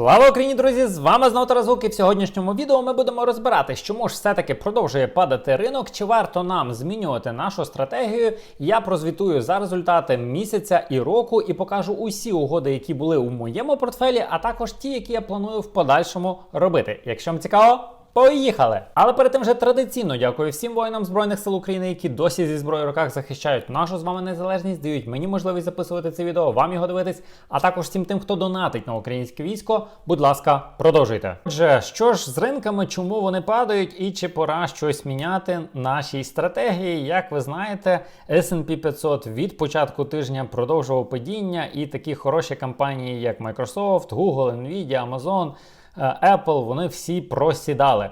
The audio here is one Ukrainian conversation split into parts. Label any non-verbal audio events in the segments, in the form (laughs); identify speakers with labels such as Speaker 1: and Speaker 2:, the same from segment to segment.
Speaker 1: Слава Україні, друзі! З вами знову Тарас Гук, і в сьогоднішньому відео ми будемо розбирати, чому ж все-таки продовжує падати ринок, чи варто нам змінювати нашу стратегію. Я прозвітую за результати місяця і року і покажу усі угоди, які були у моєму портфелі, а також ті, які я планую в подальшому робити. Якщо вам цікаво. Поїхали! Але перед тим вже традиційно дякую всім воїнам Збройних сил України, які досі зі зброєю в руках захищають нашу з вами незалежність, дають мені можливість записувати це відео, вам його дивитись, а також всім тим, хто донатить на українське військо. Будь ласка, продовжуйте. Отже, що ж з ринками, чому вони падають, і чи пора щось міняти нашій стратегії? Як ви знаєте, S&P 500 від початку тижня продовжував падіння, і такі хороші компанії, як Microsoft, Google, Nvidia, Amazon. Е, Apple, вони всі просідали.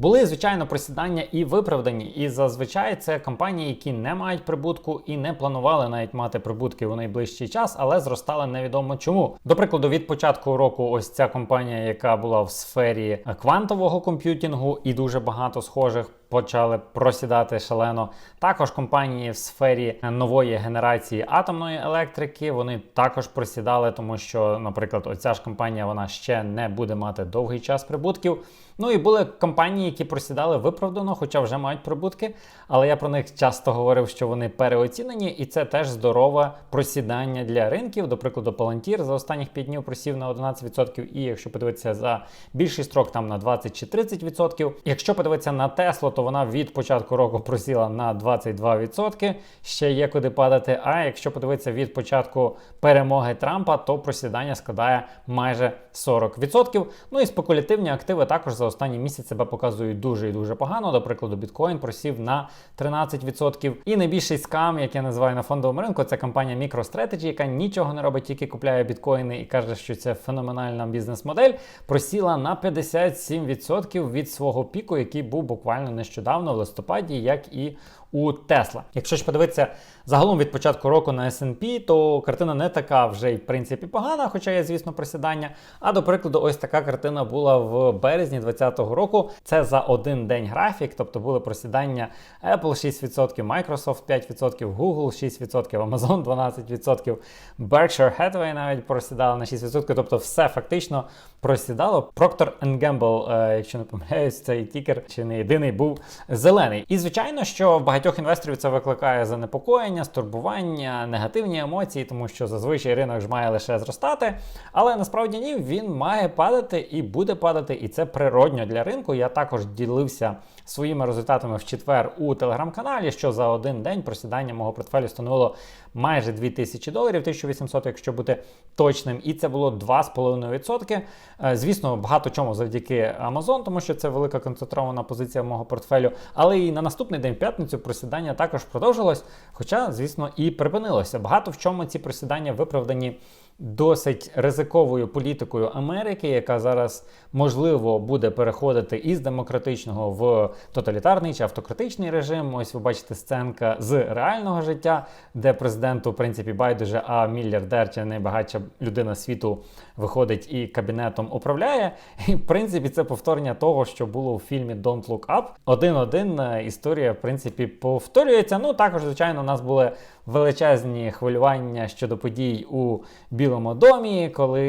Speaker 1: Були, звичайно, просідання і виправдані, і зазвичай це компанії, які не мають прибутку і не планували навіть мати прибутки у найближчий час, але зростали невідомо чому. До прикладу, від початку року, ось ця компанія, яка була в сфері квантового комп'ютінгу, і дуже багато схожих. Почали просідати шалено. Також компанії в сфері нової генерації атомної електрики вони також просідали, тому що, наприклад, оця ж компанія вона ще не буде мати довгий час прибутків. Ну і були компанії, які просідали виправдано, хоча вже мають прибутки. Але я про них часто говорив, що вони переоцінені, і це теж здорове просідання для ринків. До прикладу, Palantir за останніх 5 днів просів на 11%, і якщо подивитися за більший строк, там на 20 чи 30%. Якщо подивитися на Tesla, то вона від початку року просіла на 22%. Ще є куди падати. А якщо подивитися від початку перемоги Трампа, то просідання складає майже 40%. Ну і спекулятивні активи також за останні місяці себе показують дуже і дуже погано. До прикладу, біткоін просів на 13%. І найбільший скам, як я називаю на фондовому ринку, це компанія MicroStrategy, яка нічого не робить, тільки купляє біткоїни і каже, що це феноменальна бізнес-модель. Просіла на 57% від свого піку, який був буквально нещодавно в листопаді, як і у Тесла. Якщо ж подивитися загалом від початку року на S&P, то картина не така вже й в принципі погана, хоча є, звісно, просідання. А до прикладу, ось така картина була в березні 2020 року. Це за один день графік, тобто були просідання Apple 6%, Microsoft 5%, Google 6%, Amazon 12%, Berkshire Hathaway навіть просідали на 6%, тобто все фактично просідало. Procter Gamble, е, якщо не помиляюсь, цей тікер чи не єдиний був зелений. І звичайно, що в багатьох інвесторів це викликає занепокоєння, стурбування, негативні емоції, тому що зазвичай ринок ж має лише зростати. Але насправді ні, він має падати і буде падати, і це природньо для ринку. Я також ділився своїми результатами в четвер у телеграм-каналі, що за один день просідання мого портфелю становило майже 2000 доларів, 1800, якщо бути точним, і це було 2,5%. Е, звісно, багато чому завдяки Amazon, тому що це велика концентрована позиція мого портфелю. Але і на наступний день п'ятницю просідання також продовжилось, хоча, звісно, і припинилося. Багато в чому ці просідання виправдані досить ризиковою політикою Америки, яка зараз можливо буде переходити із демократичного в тоталітарний чи автократичний режим. Ось ви бачите сценка з реального життя, де президенту, в принципі, байдуже, а мільярдер чи найбагатша людина світу виходить і кабінетом управляє. І в принципі це повторення того, що було у фільмі Don't Look Up. Один-один е, історія, в принципі, повторюється. Ну також, звичайно, у нас були величезні хвилювання щодо подій у Білому домі, коли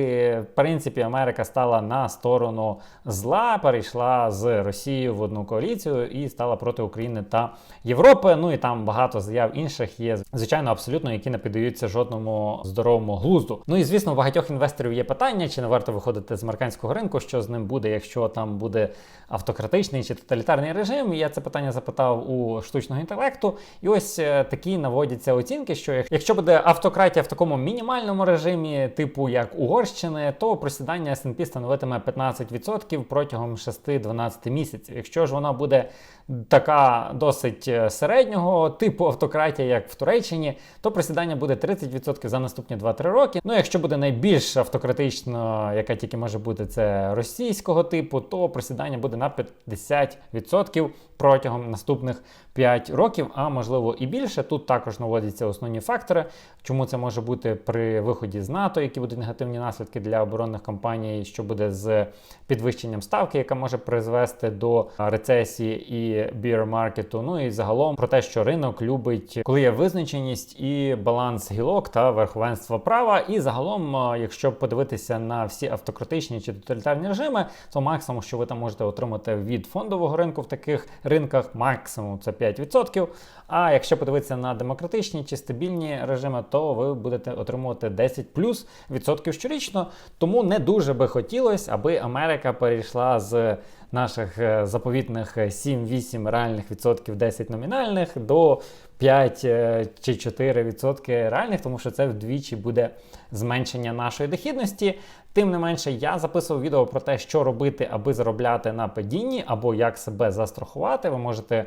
Speaker 1: в принципі Америка стала на сторону зла, перейшла з Росією в одну коаліцію і стала проти України та Європи. Ну і там багато заяв інших є, звичайно, абсолютно, які не піддаються жодному здоровому глузду. Ну і звісно, у багатьох інвесторів є питання, чи не варто виходити з американського ринку, що з ним буде, якщо там буде автократичний чи тоталітарний режим. Я це питання запитав у штучного інтелекту, і ось е, такі наводяться оцінки, що якщо буде автократія в такому мінімальному режимі, типу як Угорщини, то просідання S&P становитиме 15% протягом 6-12 місяців. Якщо ж вона буде така досить е, середнього типу автократія, як в Туреччині, то присідання буде 30% за наступні 2-3 роки. Ну, якщо буде найбільш автократично, яка тільки може бути це російського типу, то присідання буде на 50% протягом наступних 5 років, а можливо і більше. Тут також наводяться основні фактори, чому це може бути при виході з НАТО, які будуть негативні наслідки для оборонних компаній, що буде з підвищенням ставки, яка може призвести до рецесії і бір-маркету. Ну і загалом про те, що ринок любить, коли є визначеність і баланс гілок та верховенство права. І загалом, якщо подивитися на всі автократичні чи тоталітарні режими, то максимум, що ви там можете отримати від фондового ринку в таких ринках, максимум це 5%. А якщо подивитися на демократичні чи стабільні режими, то ви будете отримувати 10 плюс відсотків щорічно. Тому не дуже би хотілося, аби Америка перейшла з наших е, заповітних 7-8 реальних відсотків, 10 номінальних до 5 е, чи 4 відсотки реальних, тому що це вдвічі буде зменшення нашої дохідності. Тим не менше, я записував відео про те, що робити, аби заробляти на падінні, або як себе застрахувати. Ви можете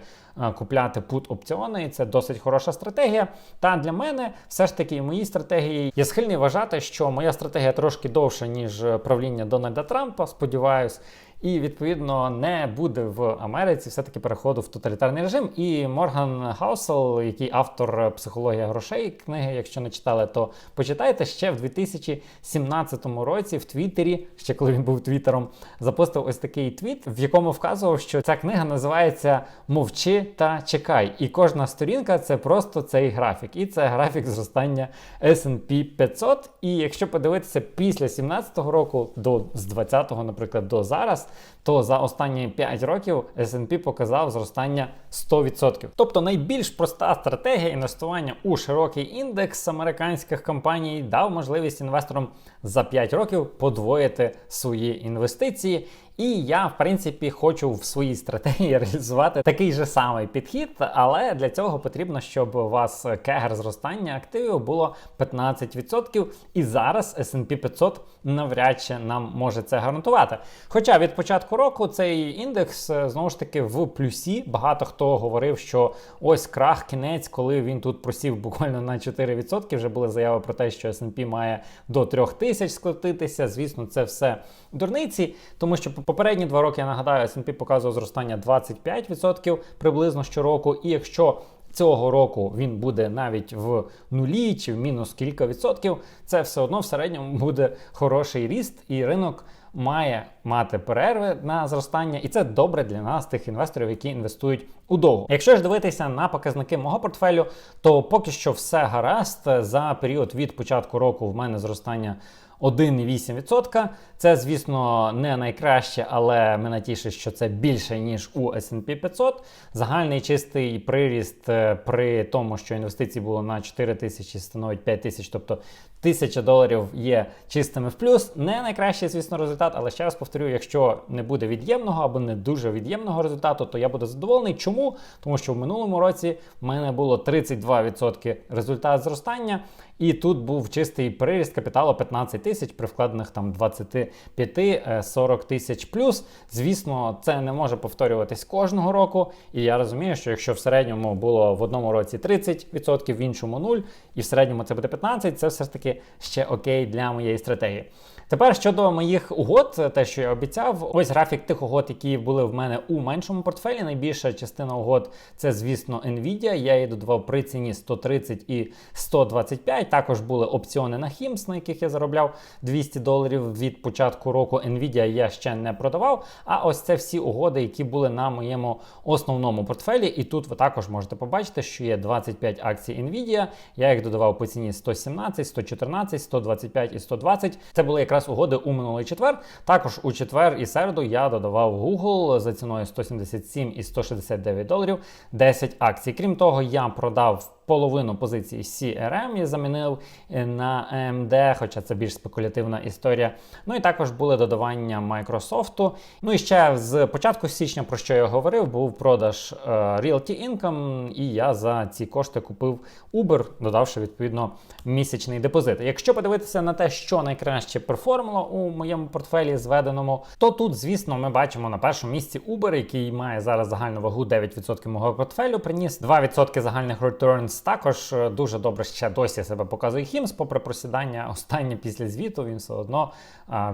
Speaker 1: купляти пут опціони, і це досить хороша стратегія. Та для мене все ж таки моїй стратегії я схильний вважати, що моя стратегія трошки довша, ніж правління Дональда Трампа. Сподіваюсь. І відповідно не буде в Америці все-таки переходу в тоталітарний режим. І Морган Хаусел, який автор психологія грошей книги, якщо не читали, то почитайте ще в 2017 році в Твіттері, ще коли він був твіттером, запостив ось такий твіт, в якому вказував, що ця книга називається Мовчи та чекай. І кожна сторінка це просто цей графік. І це графік зростання S&P 500. І якщо подивитися після 17-го року до з 20-го, наприклад, до зараз то за останні 5 років S&P показав зростання 100%. Тобто найбільш проста стратегія інвестування у широкий індекс американських компаній дав можливість інвесторам за 5 років подвоїти свої інвестиції. І я, в принципі, хочу в своїй стратегії (laughs) реалізувати такий же самий підхід, але для цього потрібно, щоб у вас кегер зростання активів було 15%. І зараз S&P 500 навряд чи нам може це гарантувати. Хоча від початку року цей індекс е, знову ж таки в плюсі. Багато хто говорив, що ось крах кінець, коли він тут просів буквально на 4%. Вже були заяви про те, що S&P має до 3000 скотитися. Звісно, це все дурниці, тому що попередні два роки я нагадаю, S&P показував зростання 25% приблизно щороку. І якщо Цього року він буде навіть в нулі чи в мінус кілька відсотків. Це все одно в середньому буде хороший ріст, і ринок має мати перерви на зростання, і це добре для нас, тих інвесторів, які інвестують у довгу. Якщо ж дивитися на показники мого портфелю, то поки що все гаразд за період від початку року в мене зростання. 1,8%. Це, звісно, не найкраще, але мене тішить, що це більше, ніж у SP 500. Загальний чистий приріст е, при тому, що інвестиції було на 4 тисячі, становить 5 тисяч, тобто 1000 доларів є чистими в плюс. Не найкращий, звісно, результат, але ще раз повторю, якщо не буде від'ємного або не дуже від'ємного результату, то я буду задоволений. Чому? Тому що в минулому році в мене було 32% результат зростання, і тут був чистий приріст капіталу 15 тисяч при вкладених там 20 5-40 е, тисяч плюс. Звісно, це не може повторюватись кожного року. І я розумію, що якщо в середньому було в одному році 30%, в іншому 0, і в середньому це буде 15%, це все ж таки ще окей для моєї стратегії. Тепер щодо моїх угод, те, що я обіцяв, ось графік тих угод, які були в мене у меншому портфелі. Найбільша частина угод це, звісно, Nvidia. Я її додавав при ціні 130 і 125. Також були опціони на HIMS, на яких я заробляв 200 доларів від початку року. Nvidia я ще не продавав. А ось це всі угоди, які були на моєму основному портфелі. І тут ви також можете побачити, що є 25 акцій Nvidia. Я їх додавав по ціні 117, 114, 125 і 120. Це були якраз якраз угоди у минулий четвер. Також у четвер і середу я додавав Google за ціною 177 і 169 доларів 10 акцій. Крім того, я продав половину позиції CRM я замінив е, на AMD, хоча це більш спекулятивна історія. Ну і також були додавання Microsoft. Ну і ще з початку січня, про що я говорив, був продаж е, Realty Income, і я за ці кошти купив Uber, додавши відповідно місячний депозит. Якщо подивитися на те, що найкраще перформує формула у моєму портфелі зведеному. То тут, звісно, ми бачимо на першому місці Uber, який має зараз загальну вагу 9% мого портфелю. Приніс 2% загальних returns. Також е, дуже добре ще досі себе показує Хімс, попри просідання останнє після звіту. Він все одно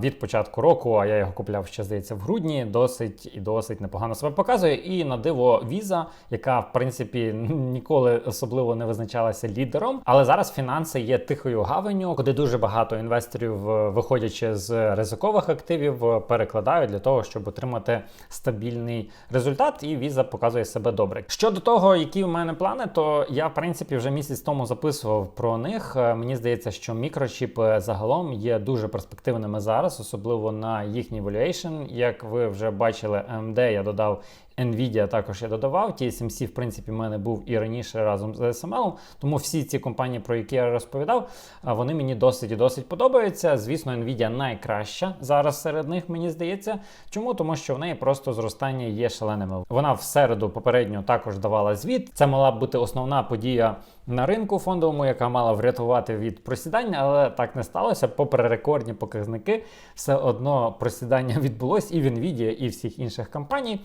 Speaker 1: від початку року, а я його купляв ще здається в грудні. Досить і досить непогано себе показує. І на диво Visa, яка в принципі ніколи особливо не визначалася лідером, але зараз фінанси є тихою гаванню, куди дуже багато інвесторів, е, виходячи з ризикових активів, е, перекладають для того, щоб отримати стабільний результат. І Visa показує себе добре. Щодо того, які в мене плани, то я в принципі вже місяць тому записував про них. Е, Мені здається, що мікрочіпи загалом є дуже перспективними зараз, особливо на їхній valuation. Як ви вже бачили, AMD я додав. Nvidia також я додавав. TSMC, в принципі, в мене був і раніше разом з SML, тому всі ці компанії, про які я розповідав, вони мені досить і досить подобаються. Звісно, Nvidia найкраща зараз серед них, мені здається. Чому? Тому що в неї просто зростання є шаленими. Вона в середу попередньо також давала звіт. Це мала бути основна подія на ринку фондовому, яка мала врятувати від просідання, але так не сталося. Попри рекордні показники, все одно просідання (laughs) відбулось і в Nvidia, і всіх інших компаній.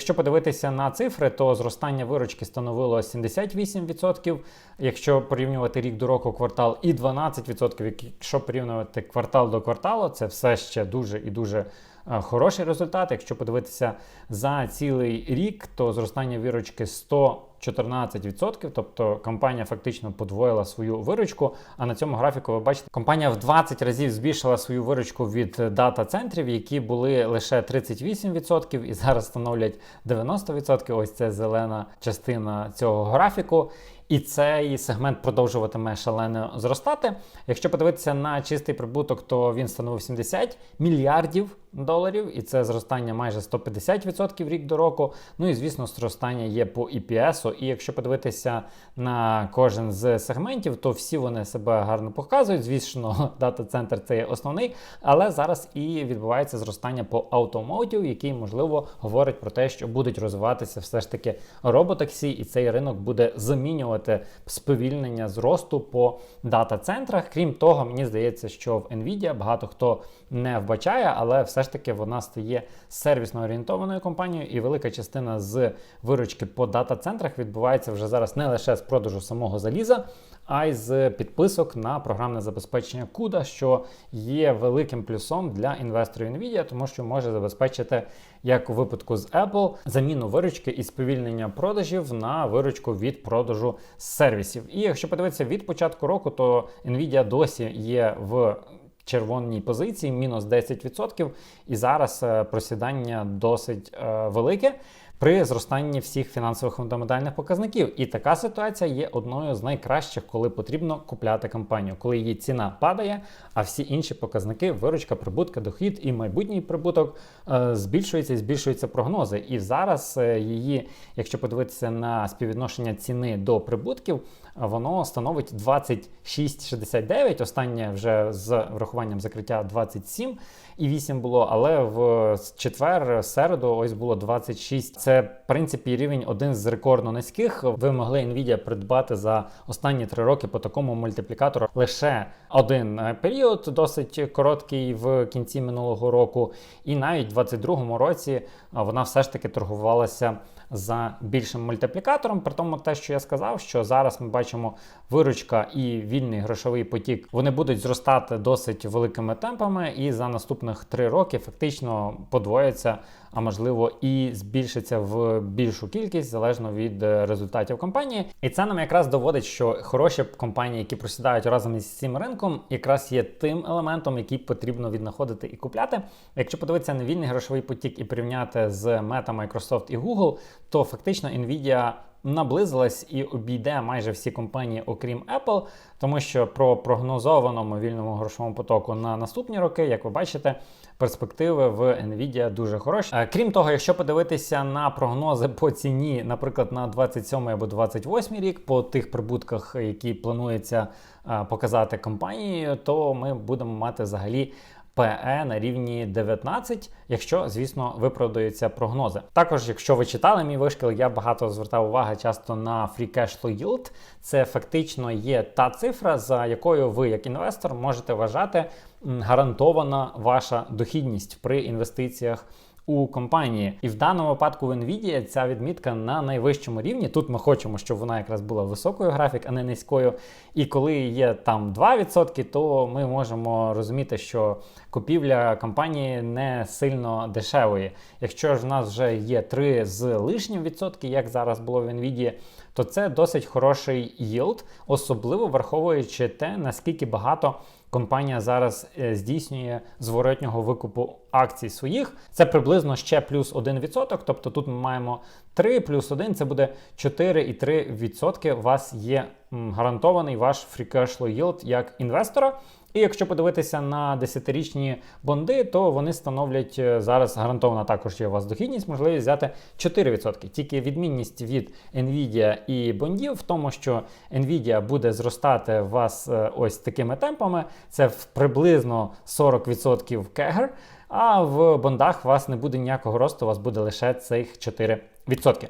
Speaker 1: Якщо подивитися на цифри, то зростання виручки становило 78%, якщо порівнювати рік до року квартал, і 12%, якщо порівнювати квартал до кварталу, це все ще дуже і дуже. Е, хороший результат, якщо подивитися за цілий рік, то зростання вірочки 100 14%, тобто компанія фактично подвоїла свою виручку. А на цьому графіку ви бачите, компанія в 20 разів збільшила свою виручку від дата-центрів, які були лише 38% і зараз становлять 90%. Ось це зелена частина цього графіку. І цей сегмент продовжуватиме шалено зростати. Якщо подивитися на чистий прибуток, то він становив 70 мільярдів доларів, і це зростання майже 150% рік до року. Ну і звісно, зростання є по EPS, і якщо подивитися на кожен з сегментів, то всі вони себе гарно показують. Звісно, (laughs) дата-центр це є основний, але зараз і відбувається зростання по Automotive, який можливо говорить про те, що будуть розвиватися все ж таки роботаксі, і цей ринок буде замінювати сповільнення зросту по дата-центрах. Крім того, мені здається, що в Nvidia багато хто не вбачає, але все ж таки вона стає сервісно орієнтованою компанією, і велика частина з виручки по дата-центрах відбувається вже зараз не лише з продажу самого заліза. А й з підписок на програмне забезпечення CUDA, що є великим плюсом для інвесторів Nvidia, тому що може забезпечити, як у випадку з Apple, заміну виручки і сповільнення продажів на виручку від продажу сервісів. І якщо подивитися від початку року, то Nvidia досі є в червоній позиції, мінус 10%, і зараз е, просідання досить е, велике. При зростанні всіх фінансових фундаментальних показників, і така ситуація є одною з найкращих, коли потрібно купляти компанію, коли її ціна падає, а всі інші показники, виручка, прибутка, дохід і майбутній прибуток е, збільшуються і збільшуються прогнози. І зараз е, її, якщо подивитися на співвідношення ціни до прибутків, воно становить 26,69, Останнє вже з врахуванням закриття 27 і 8 було, але в четвер, середу, ось було 26. Це в принципі рівень один з рекордно низьких. Ви могли Nvidia придбати за останні три роки по такому мультиплікатору лише один період, досить короткий в кінці минулого року. І навіть в 2022 році вона все ж таки торгувалася за більшим мультиплікатором. При тому, те, що я сказав, що зараз ми бачимо виручка і вільний грошовий потік, вони будуть зростати досить великими темпами, і за наступних три роки фактично подвояться, а можливо і збільшиться в більшу кількість залежно від е, результатів компанії. І це нам якраз доводить, що хороші компанії, які просідають разом із цим ринком, якраз є тим елементом, який потрібно віднаходити і купляти. Якщо подивитися на вільний грошовий потік і порівняти з Meta, Microsoft і Google, то фактично Nvidia наблизилась і обійде майже всі компанії, окрім Apple, тому що про прогнозованому вільному грошовому потоку на наступні роки, як ви бачите, перспективи в Nvidia дуже хороші. Е, Крім того, якщо подивитися на прогнози по ціні, наприклад, на 27 або 28 рік, по тих прибутках, які планується е, показати компанії, то ми будемо мати взагалі PE на рівні 19, якщо, звісно, виправдаються прогнози. Також, якщо ви читали мій вишкіл, я багато звертав уваги часто на Free Cash Flow Yield. Це фактично є та цифра, за якою ви, як інвестор, можете вважати гарантована ваша дохідність при інвестиціях у компанії. І в даному випадку в Nvidia ця відмітка на найвищому рівні. Тут ми хочемо, щоб вона якраз була високою графік, а не низькою. І коли є там 2%, то ми можемо розуміти, що купівля компанії не сильно дешевої. Якщо ж в нас вже є 3 з лишнім відсотки, як зараз було в Nvidia, то це досить хороший yield, особливо враховуючи те, наскільки багато компанія зараз е, здійснює зворотнього викупу акцій своїх. Це приблизно ще плюс 1%. Тобто тут ми маємо 3 плюс 1, це буде 4,3%. У вас є гарантований ваш free cash flow yield як інвестора. І якщо подивитися на 10-річні бонди, то вони становлять е, зараз гарантована також є у вас дохідність, можливість взяти 4%. Тільки відмінність від Nvidia і бондів в тому, що Nvidia буде зростати у вас е, ось такими темпами, це в приблизно 40% кегер, а в бондах у вас не буде ніякого росту, у вас буде лише цих 4%.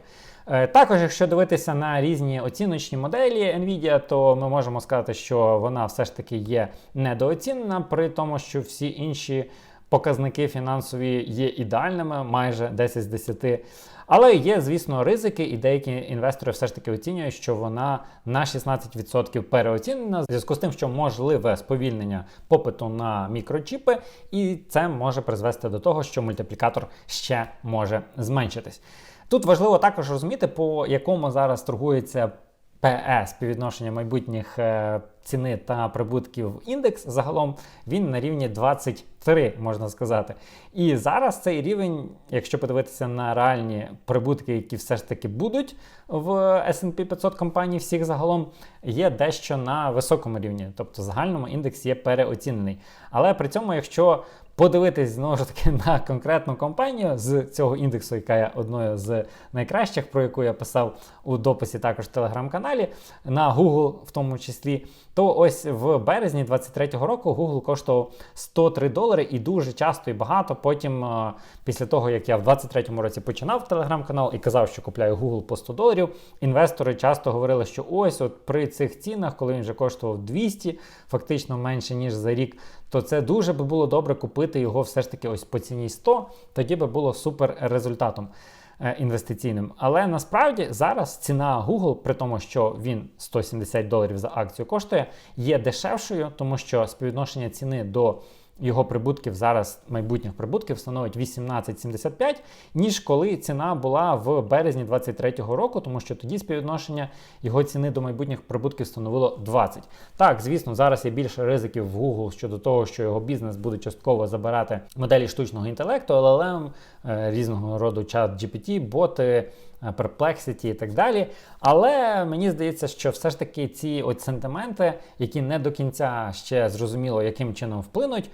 Speaker 1: Е, також, якщо дивитися на різні оціночні моделі Nvidia, то ми можемо сказати, що вона все ж таки є недооцінена, при тому, що всі інші показники фінансові є ідеальними, майже 10 з 10. Але є, звісно, ризики, і деякі інвестори все ж таки оцінюють, що вона на 16% переоцінена в зв'язку з тим, що можливе сповільнення попиту на мікрочіпи, і це може призвести до того, що мультиплікатор ще може зменшитись. Тут важливо також розуміти, по якому зараз торгується PE співвідношення майбутніх е, ціни та прибутків індекс. Загалом він на рівні 23, можна сказати. І зараз цей рівень, якщо подивитися на реальні прибутки, які все ж таки будуть в SP 500 компаній, всіх загалом є дещо на високому рівні. Тобто загальному індекс є переоцінений. Але при цьому, якщо подивитись знову ж таки на конкретну компанію з цього індексу, яка є одною з найкращих, про яку я писав у дописі також в телеграм-каналі, на Google в тому числі, то ось в березні 23-го року Google коштував 103 долари і дуже часто і багато. Потім, е, після того, як я в 23-му році починав телеграм-канал і казав, що купляю Google по 100 доларів, інвестори часто говорили, що ось от при цих цінах, коли він вже коштував 200, фактично менше ніж за рік, то це дуже би було добре купити його все ж таки ось по ціні 100, тоді би було супер результатом. Е, інвестиційним. Але насправді зараз ціна Google, при тому, що він 170 доларів за акцію коштує, є дешевшою, тому що співвідношення ціни до його прибутків зараз майбутніх прибутків становить 18,75, ніж коли ціна була в березні 2023 року, тому що тоді співвідношення його ціни до майбутніх прибутків становило 20. Так, звісно, зараз є більше ризиків в Google щодо того, що його бізнес буде частково забирати моделі штучного інтелекту, LLM, е, різного роду чат GPT, боти. Perplexity і так далі. Але мені здається, що все ж таки ці от сентименти, які не до кінця ще зрозуміло, яким чином вплинуть,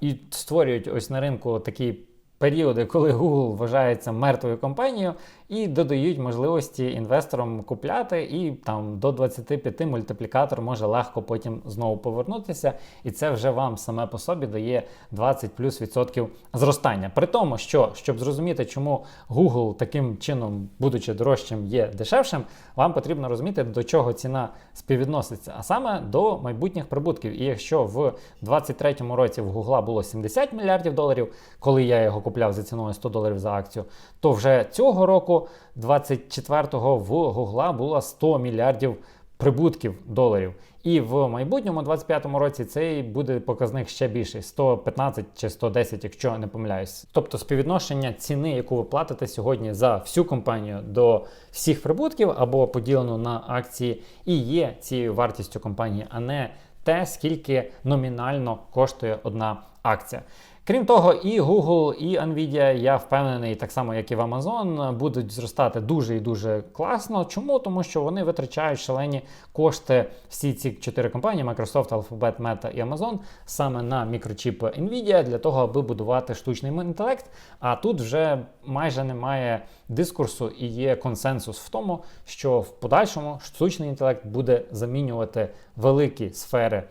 Speaker 1: і створюють ось на ринку такі періоди, коли Google вважається мертвою компанією, і додають можливості інвесторам купляти, і там до 25 мультиплікатор може легко потім знову повернутися. І це вже вам саме по собі дає 20 плюс відсотків зростання. При тому, що щоб зрозуміти, чому Google таким чином, будучи дорожчим, є дешевшим, вам потрібно розуміти, до чого ціна співвідноситься, а саме до майбутніх прибутків. І якщо в 2023 році в Google було 70 мільярдів доларів, коли я його купляв за ціною 100 доларів за акцію, то вже цього року, 24-го, в Гугла було 100 мільярдів прибутків доларів. І в майбутньому 25-му році цей буде показник ще більший 115 чи 110, якщо не помиляюсь. Тобто співвідношення ціни, яку ви платите сьогодні за всю компанію до всіх прибутків або поділено на акції, і є цією вартістю компанії, а не те, скільки номінально коштує одна акція. Крім того, і Google, і Nvidia, я впевнений, так само як і в Amazon, будуть зростати дуже і дуже класно. Чому? Тому що вони витрачають шалені кошти всі ці чотири компанії: Microsoft, Alphabet, Meta і Amazon, саме на мікрочіпи Nvidia, для того, аби будувати штучний інтелект. А тут вже майже немає дискурсу і є консенсус в тому, що в подальшому штучний інтелект буде замінювати великі сфери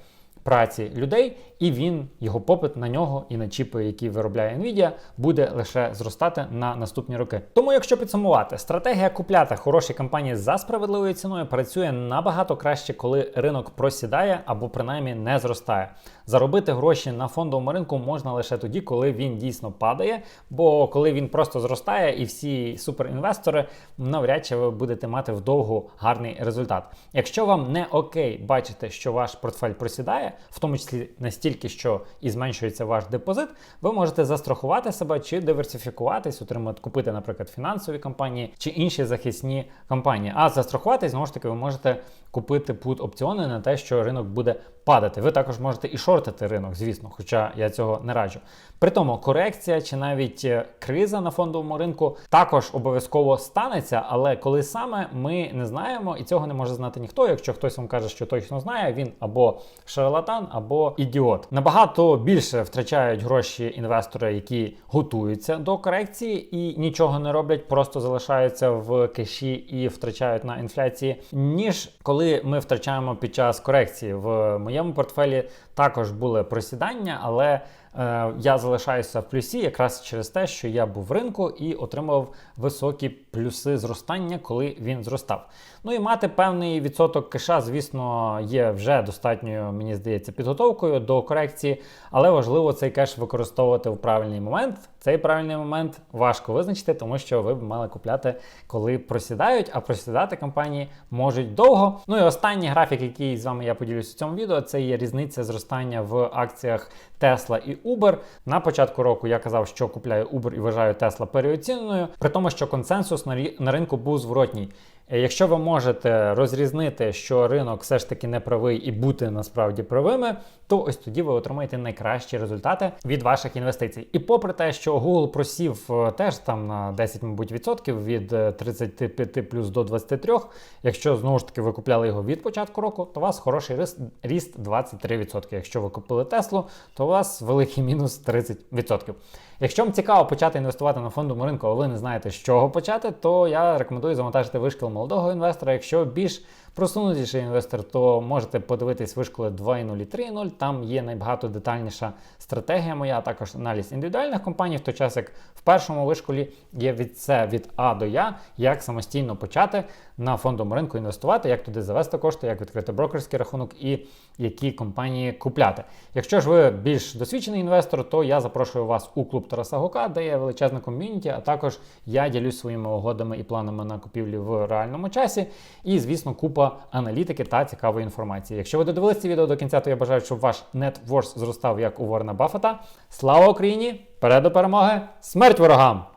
Speaker 1: праці людей, і він, його попит на нього і на чіпи, які виробляє Nvidia, буде лише зростати на наступні роки. Тому, якщо підсумувати, стратегія купляти хороші компанії за справедливою ціною працює набагато краще, коли ринок просідає або принаймні не зростає. Заробити гроші на фондовому ринку можна лише тоді, коли він дійсно падає. Бо коли він просто зростає, і всі суперінвестори навряд чи ви будете мати вдовгу гарний результат. Якщо вам не окей бачити, що ваш портфель просідає, в тому числі настільки, що і зменшується ваш депозит, ви можете застрахувати себе чи диверсифікуватись, отримати купити, наприклад, фінансові компанії чи інші захисні компанії. А застрахуватись знову ж таки ви можете купити пут опціони на те, що ринок буде падати. Ви також можете і шортити ринок, звісно, хоча я цього не раджу. При тому корекція чи навіть е, криза на фондовому ринку також обов'язково станеться, але коли саме ми не знаємо, і цього не може знати ніхто. Якщо хтось вам каже, що точно знає, він або шарлатан, або ідіот. Набагато більше втрачають гроші інвестори, які готуються до корекції і нічого не роблять, просто залишаються в кеші і втрачають на інфляції, ніж коли ми втрачаємо під час корекції. В моєму портфелі також були просідання, але е, я залишаюся в плюсі якраз через те, що я був в ринку і отримав високі плюси зростання, коли він зростав. Ну і мати певний відсоток кеша, звісно, є вже достатньою, мені здається, підготовкою до корекції, але важливо цей кеш використовувати в правильний момент. Цей правильний момент важко визначити, тому що ви б мали купляти, коли просідають, а просідати компанії можуть довго. Ну і останній графік, який з вами я поділюсь у цьому відео, це є різниця зростання в акціях Tesla і Uber. На початку року я казав, що купляю Uber і вважаю Tesla переоціненою, при тому, що консенсус на ринку був зворотній. Е, Якщо ви можете розрізнити, що ринок все ж таки не правий і бути насправді правими, то ось тоді ви отримаєте найкращі результати від ваших інвестицій. І попри те, що Google просів е, теж там на 10, мабуть, відсотків від е, 35 плюс до 23, якщо знову ж таки ви купляли його від початку року, то у вас хороший ріст 23%. Якщо ви купили Теслу, то у вас великий мінус 30%. Якщо вам цікаво почати інвестувати на фондовому ринку, а ви не знаєте, з чого почати, то я рекомендую завантажити вишкіл молодого інвестора. Якщо більш просунутіший інвестор, то можете подивитись вишколи 2.0 і 3.0. Там є найбагато детальніша стратегія моя, а також аналіз індивідуальних компаній, в той час як в першому вишколі є від це від А до Я, як самостійно почати на фондовому ринку інвестувати, як туди завести кошти, як відкрити брокерський рахунок і які компанії купляти. Якщо ж ви більш досвідчений інвестор, то я запрошую вас у клуб Тараса Гука, де є величезна ком'юніті, а також я ділюсь своїми угодами і планами на купівлі в реальному часі. І, звісно, купа аналітики та цікавої інформації. Якщо ви додивилися відео до кінця, то я бажаю, щоб ваш worth зростав як у Ворна Баффета. Слава Україні! Вперед до перемоги! Смерть ворогам!